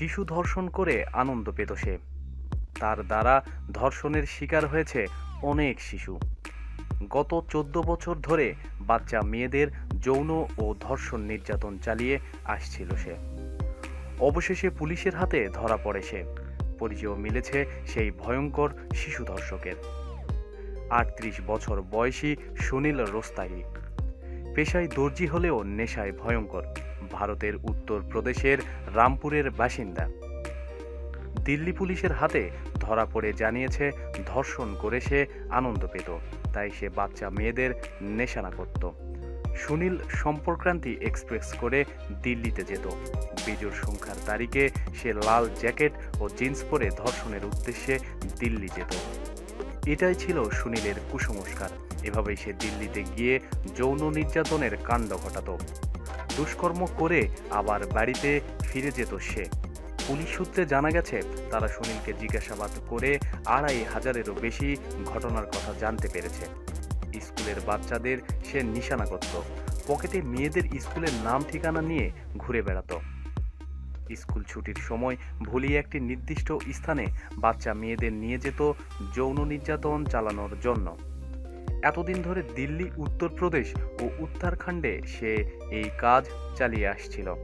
শিশু ধর্ষণ করে আনন্দ পেত সে। তার দ্বারা ধর্ষণের শিকার হয়েছে অনেক শিশু। গত চোদ্দ বছর ধরে বাচ্চা মেয়েদের যৌন ও ধর্ষণ নির্যাতন চালিয়ে আসছিল সে। অবশেষে পুলিশের হাতে ধরা পড়ে সে। পরিচয় মিলেছে সেই ভয়ঙ্কর শিশু ধর্ষকের। আটত্রিশ বছর বয়সী সুনীল রোস্তাগি পেশায় দর্জি হলেও নেশায় ভয়ঙ্কর। ভারতের উত্তর প্রদেশের রামপুরের বাসিন্দা। দিল্লি পুলিশের হাতে ধরা পড়ে জানিয়েছে, ধর্ষণ করে সে আনন্দ পেত, তাই সে বাচ্চা মেয়েদের নেশানা করত। সুনীল সম্পর্ক্রান্তি এক্সপ্রেস করে দিল্লিতে যেত। বিজোর সংখ্যার তারিখে সে লাল জ্যাকেট ও জিন্স পরে ধর্ষণের উদ্দেশ্যে দিল্লি যেত। এটাই ছিল সুনীলের কুসংস্কার। এভাবেই সে দিল্লিতে গিয়ে যৌন নির্যাতনের কাণ্ড ঘটাত। দুষ্কর্ম করে আবার বাড়িতে ফিরে যেত সে। পুলিশ সূত্রে জানা গেছে, তারা সুনীলকে জিজ্ঞাসাবাদ করে আড়াই হাজারেরও বেশি ঘটনার কথা জানতে পেরেছে। স্কুলের বাচ্চাদের সে নিশানা করত। পকেটে মেয়েদের স্কুলের নাম ঠিকানা নিয়ে ঘুরে বেড়াতো। স্কুল ছুটির সময় ভুলিয়ে একটি নির্দিষ্ট স্থানে বাচ্চা মেয়েদের নিয়ে যেত যৌন নির্যাতন চালানোর জন্য। এতদিন ধরে দিল্লি, উত্তরপ্রদেশ ও উত্তরাখণ্ডে সে এই কাজ চালিয়ে আসছিল।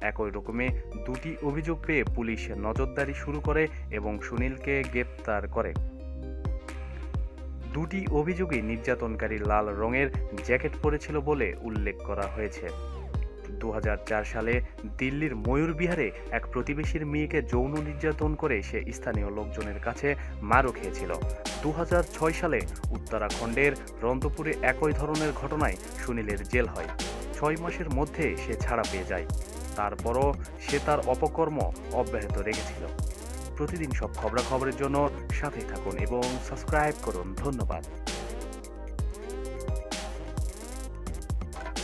একই রকমে দুটি অভিযোগ পেয়ে পুলিশ নজরদারি শুরু করে এবং সুনীলকে গ্রেপ্তার করে। দুটি অভিযোগে নির্যাতনকারী লাল রঙের জ্যাকেট পরেছিল বলে উল্লেখ করা হয়েছে। দু হাজার চার সালে দিল্লির ময়ূরবিহারে এক প্রতিবেশীর মেয়েকে যৌন নির্যাতন করে সে স্থানীয় লোকজনের কাছে মারও খেয়েছিল। দু হাজার ছয় সালে উত্তরাখণ্ডের রন্তপুরে একই ধরনের ঘটনায় সুনীলের জেল হয়। ছয় মাসের মধ্যে সে ছাড়া পেয়ে যায়। তারপরও সে তার অপকর্ম অব্যাহত রেখেছিল। প্রতিদিন সব খবরাখবরের জন্য সাথে থাকুন এবং সাবস্ক্রাইব করুন। ধন্যবাদ।